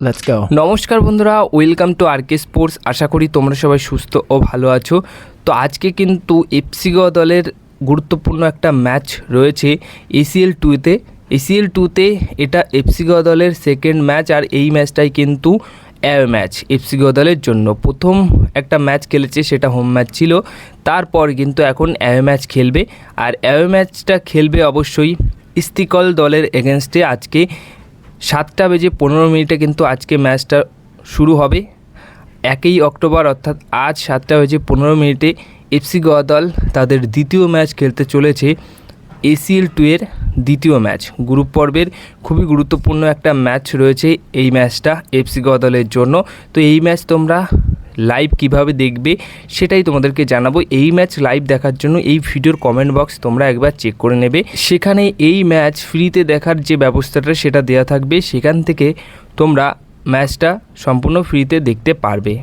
Let's go. নমস্কার বন্ধুরা welcome to R K sports আশা করি তোমরা সবাই সুস্থ ও ভালো আছো। তো আজকে কিন্তু এফসি গোয়া দলের গুরুত্বপূর্ণ একটা ম্যাচ রয়েছে এসিএল টুতে এসিএল টুতে এটা এফসি গোয়া দলের সেকেন্ড ম্যাচ আর এই ম্যাচটাই কিন্তু ম্যাচ এফসি গোয়া দলের জন্য। প্রথম একটা ম্যাচ খেলেছে, সেটা হোম ম্যাচ ছিল। তারপর কিন্তু এখন অ্যাওয়ে ম্যাচ খেলবে। আর অ্যাওয়ে ম্যাচটা খেলবে অবশ্যই ইস্তিকল দলের এগেনস্টে আজকে সাতটা বেজে পনেরো মিনিটে কিন্তু আজকে ম্যাচটা শুরু হবে। একই অক্টোবর অর্থাৎ আজ সাতটা বেজে পনেরো মিনিটে এফসি গোয়া দল তাদের দ্বিতীয় ম্যাচ খেলতে চলেছে। এসিএল টু এর দ্বিতীয় ম্যাচ। গ্রুপ পর্বের খুবই গুরুত্বপূর্ণ একটা ম্যাচ রয়েছে এই ম্যাচটা এফসি গোয়া দলের জন্য। তো এই ম্যাচ তোমরা লাইভ কীভাবে দেখবে, সেটাই তোমাদেরকে জানাব। এই ম্যাচ লাইভ দেখার জন্য এই ভিডিওর কমেন্ট বক্স তোমরা একবার চেক করে নেবে। সেখানে এই ম্যাচ ফ্রিতে দেখার যে ব্যবস্থাটা, সেটা দেওয়া থাকবে। সেখান থেকে তোমরা ম্যাচটা সম্পূর্ণ ফ্রিতে দেখতে পারবে।